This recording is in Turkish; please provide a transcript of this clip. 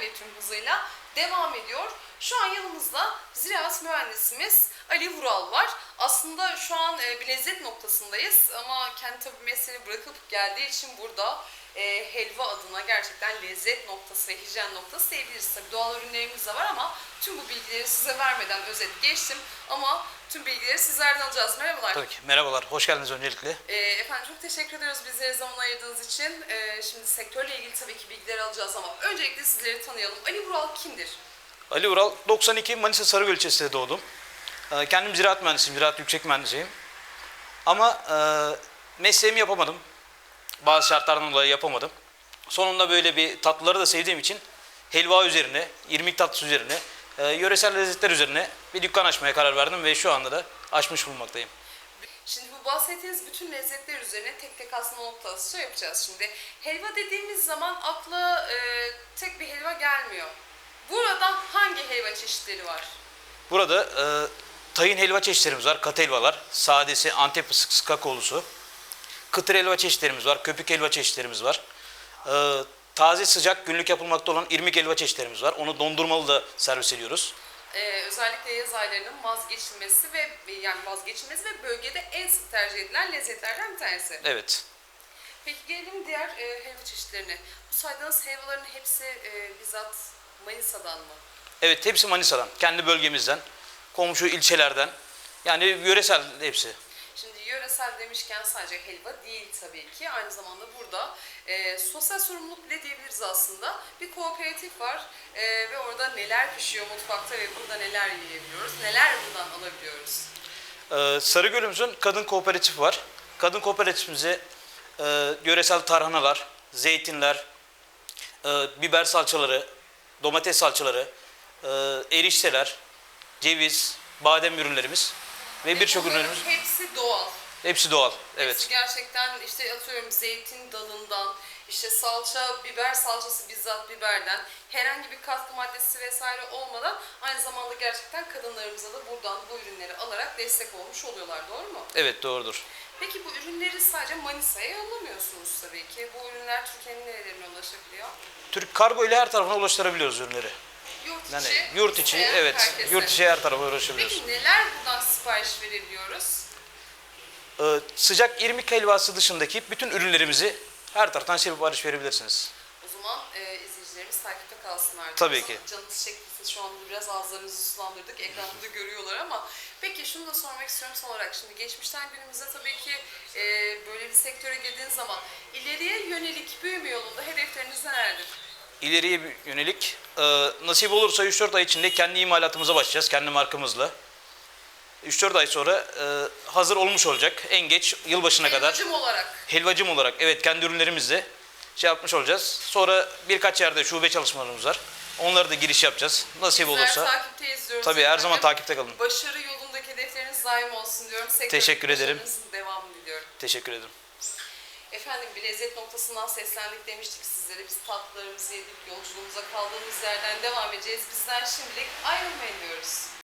ve tüm hızıyla devam ediyor. Şu an yanımızda ziraat mühendisimiz Ali Vural var. Aslında şu an e, bir lezzet noktasındayız ama kendi tabii mesleğini bırakıp geldiği için burada e, helva adına gerçekten lezzet noktası ve hijyen noktası diyebiliriz. Tabii doğal ürünlerimiz de var ama tüm bu bilgileri size vermeden özet geçtim. Ama tüm bilgileri sizlerden alacağız. Merhabalar. Tabii ki. Merhabalar. Hoş geldiniz öncelikle. E, efendim çok teşekkür ediyoruz bizlere zaman ayırdığınız için. E, şimdi sektörle ilgili tabii ki bilgileri alacağız ama öncelikle sizleri tanıyalım. Ali Vural kimdir? Ali Ural, 92 Manisa Sarıgöl ilçesinde doğdum. Ee, Kendim ziraat mühendisiyim, ziraat yüksek mühendisiyim. Ama e, mesleğimi yapamadım. Bazı şartlardan dolayı yapamadım. Sonunda böyle bir tatlıları da sevdiğim için helva üzerine, irmik tatlısı üzerine, e, yöresel lezzetler üzerine bir dükkan açmaya karar verdim ve şu anda da açmış bulunmaktayım. Şimdi bu bahsettiğiniz bütün lezzetler üzerine tek tek aslında noktasıca yapacağız şimdi. Helva dediğimiz zaman akla e, tek bir helva gelmiyor. Burada hangi helva çeşitleri var? Burada e, tayin helva çeşitlerimiz var, katı helvalar, sadesi, antep fıstıklısı, kakaolusu. Kıtır helva çeşitlerimiz var, köpük helva çeşitlerimiz var. E, taze sıcak günlük yapılmakta olan irmik helva çeşitlerimiz var. Onu dondurmalı da servis ediyoruz. E, özellikle yaz aylarının vazgeçilmesi ve yani vazgeçilmesi ve bölgede en sık tercih edilen lezzetlerden bir tanesi. Evet. Peki gelelim diğer e, helva çeşitlerine. Bu saydığınız helvaların hepsi e, bizzat Manisa'dan mı? Evet, hepsi Manisa'dan, kendi bölgemizden, komşu ilçelerden. Yani yöresel hepsi. Şimdi yöresel demişken sadece helva değil tabii ki. Aynı zamanda burada e, sosyal sorumluluk bile diyebiliriz aslında. Bir kooperatif var e, ve orada neler pişiyor mutfakta ve burada neler yiyebiliyoruz, neler buradan alabiliyoruz. Ee, Sarıgöl'ümüzün kadın kooperatifi var. Kadın kooperatifimize e, yöresel tarhanalar, zeytinler, e, biber salçaları, domates salçaları, e, erişteler, ceviz, badem ürünlerimiz ve birçok Bunların ürünlerimiz Hepsi doğal. hepsi doğal. Hepsi Evet. gerçekten işte atıyorum zeytin dalından, işte salça, biber salçası bizzat biberden, herhangi bir katkı maddesi vesaire olmadan aynı zamanda gerçekten kadınlarımıza da buradan bu ürünleri alarak destek olmuş oluyorlar. Doğru mu? Evet doğrudur. Peki bu ürünleri sadece Manisa'ya yollamıyorsunuz tabii ki. Bu ürünler Türkiye'nin nerelerine ulaşabiliyor? Türk kargo ile her tarafına ulaştırabiliyoruz ürünleri. Yurt içi, Yani yurt içi isteyen evet. herkese. Yurt içi her tarafa ulaşabiliyoruz. Peki neler buradan sipariş verebiliyoruz? Ee, sıcak irmik helvası dışındaki bütün ürünlerimizi her taraftan sipariş verebilirsiniz. O zaman e, izleyicilerimiz takipte kalsınlar. Tabii ki. Canınız çektiyse şu anda biraz ağızlarınızı sulandırdık. Ekranda da görüyorlar ama peki şunu da sormak istiyorum son olarak. Şimdi geçmişten günümüze tabii ki e, böyle bir sektöre girdiğiniz zaman ileriye yönelik büyüme yolunda hedefleriniz nelerdir? İleriye yönelik e, nasip olursa 3-4 ay içinde kendi imalatımıza başlayacağız kendi markamızla. 3-4 ay sonra e, hazır olmuş olacak. En geç yılbaşına kadar Helvacım olarak. helvacım olarak evet kendi ürünlerimizle şey yapmış olacağız. Sonra birkaç yerde şube çalışmalarımız var. Onları da giriş yapacağız. Nasip Bizler olursa. takipteyiz diyoruz. Tabii her zaman takipte kalın. Başarı yolundaki hedefleriniz daim olsun diyorum. Sektör Teşekkür ederim. devamını diliyorum. Teşekkür ederim. Efendim bir lezzet noktasından seslendik demiştik sizlere. Biz tatlılarımızı yedik, yolculuğumuza kaldığımız yerden devam edeceğiz. Bizden şimdilik ayrılmayın diyoruz.